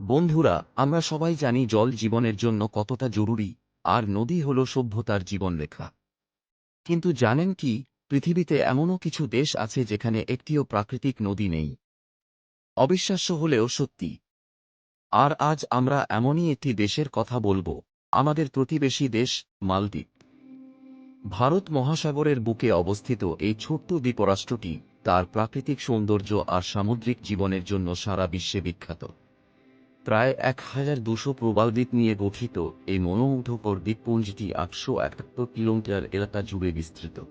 বন্ধুরা, আমরা সবাই জানি জল জীবনের জন্য কতটা জরুরি, আর নদী হল সভ্যতার জীবনরেখা কিন্তু জানেন কি, পৃথিবীতে এমনও কিছু দেশ আছে যেখানে একটিও প্রাকৃতিক নদী নেই। অবিশ্বাস্য হলেও সত্যি। আর আজ আমরা এমনই একটি দেশের কথা বলব, আমাদের প্রতিবেশী দেশ মালদ্বীপ। ভারত মহাসাগরের বুকে অবস্থিত এই ছোট্ট দ্বীপরাষ্ট্রটি তার প্রাকৃতিক সৌন্দর্য আর সামুদ্রিক জীবনের জন্য সারা বিশ্বে বিখ্যাত। প্রায় এক হাজার দুশো প্রবাল দ্বীপ নিয়ে গঠিত। এই মনোমুগ্ধকর দ্বীপপুঞ্জটি আটশো একাত্তর কিলোমিটার এলাকা জুড়ে বিস্তৃত।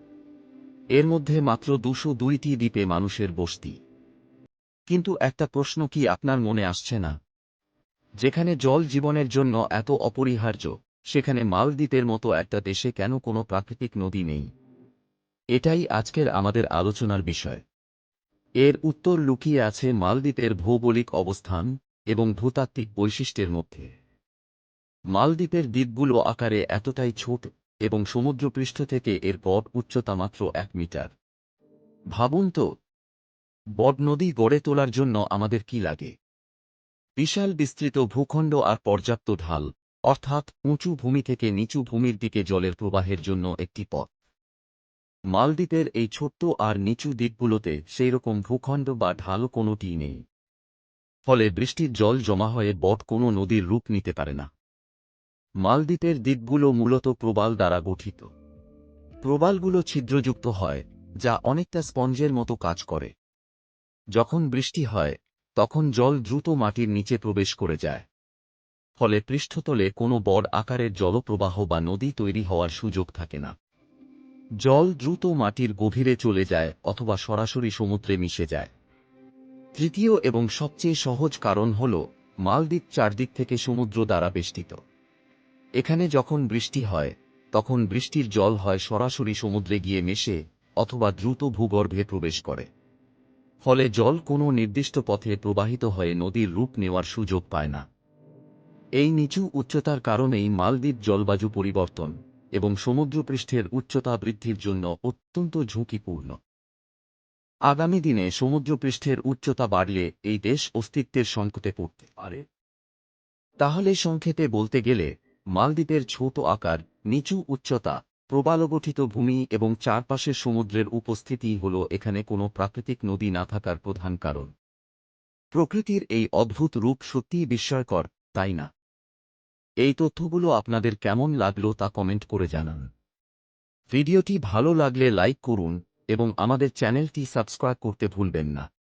এর মধ্যে মাত্র দুশো দুইটি দ্বীপে মানুষের বসতি। কিন্তু একটা প্রশ্ন কি আপনার মনে আসছে না? যেখানে জল জীবনের জন্য এত অপরিহার্য, সেখানে মালদ্বীপের মতো একটা দেশে কেন কোনো প্রাকৃতিক নদী নেই? এটাই আজকের আমাদের আলোচনার বিষয়। এর উত্তর লুকিয়ে আছে মালদ্বীপের ভৌগোলিক অবস্থান এবং ভূতাত্ত্বিক বৈশিষ্ট্যের মধ্যে। মালদ্বীপের দ্বীপগুলো আকারে এতটাই ছোট এবং সমুদ্রপৃষ্ঠ থেকে এর বট উচ্চতা মাত্র এক মিটার। ভাবুন তো বড নদী গড়ে তোলার জন্য আমাদের কি লাগে? বিশাল বিস্তৃত ভূখণ্ড আর পর্যাপ্ত ঢাল, অর্থাৎ উঁচু ভূমি থেকে নিচু ভূমির দিকে জলের প্রবাহের জন্য একটি পথ। মালদ্বীপের এই ছোট্ট আর নিচু দ্বীপগুলোতে সেই রকম ভূখণ্ড বা ঢাল কোনোটিই নেই। ফলে বৃষ্টির জল জমা হয়ে বট কোনো নদীর রূপ নিতে পারে না। মালদ্বীপের দ্বীপগুলো মূলত প্রবাল দ্বারা গঠিত। প্রবালগুলো ছিদ্রযুক্ত হয়, যা অনেকটা স্পঞ্জের মতো কাজ করে। যখন বৃষ্টি হয়, তখন জল দ্রুত মাটির নিচে প্রবেশ করে যায়। ফলে পৃষ্ঠতলে কোনো বড় আকারের জলপ্রবাহ বা নদী তৈরি হওয়ার সুযোগ থাকে না। জল দ্রুত মাটির গভীরে চলে যায় অথবা সরাসরি সমুদ্রে মিশে যায়। তৃতীয় এবং সবচেয়ে সহজ কারণ হল, মালদ্বীপ চারদিক থেকে সমুদ্র দ্বারা বেষ্টিত। এখানে যখন বৃষ্টি হয়, তখন বৃষ্টির জল হয় সরাসরি সমুদ্রে গিয়ে মেশে অথবা দ্রুত ভূগর্ভে প্রবেশ করে। ফলে জল কোনো নির্দিষ্ট পথে প্রবাহিত হয়ে নদীর রূপ নেওয়ার সুযোগ পায় না। এই নিচু উচ্চতার কারণেই মালদ্বীপ জলবায়ু পরিবর্তন এবং সমুদ্রপৃষ্ঠের উচ্চতা বৃদ্ধির জন্য অত্যন্ত ঝুঁকিপূর্ণ। আগামী দিনে সমুদ্রপৃষ্ঠের উচ্চতা বাড়লে এই দেশ অস্তিত্বের সংকটে পড়তে পারে। তাহলে সংক্ষেপে বলতে গেলে, মালদ্বীপের ছোট আকার, নিচু উচ্চতা, প্রবালগঠিত ভূমি এবং চারপাশের সমুদ্রের উপস্থিতি হল এখানে কোনো প্রাকৃতিক নদী না থাকার প্রধান কারণ। প্রকৃতির এই অদ্ভুত রূপ সত্যিই বিস্ময়কর, তাই না? এই তথ্যগুলো আপনাদের কেমন লাগল তা কমেন্ট করে জানান। ভিডিওটি ভালো লাগলে লাইক করুন এবং আমাদের চ্যানেলটি সাবস্ক্রাইব করতে ভুলবেন না।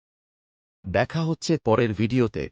দেখা হচ্ছে পরের ভিডিওতে।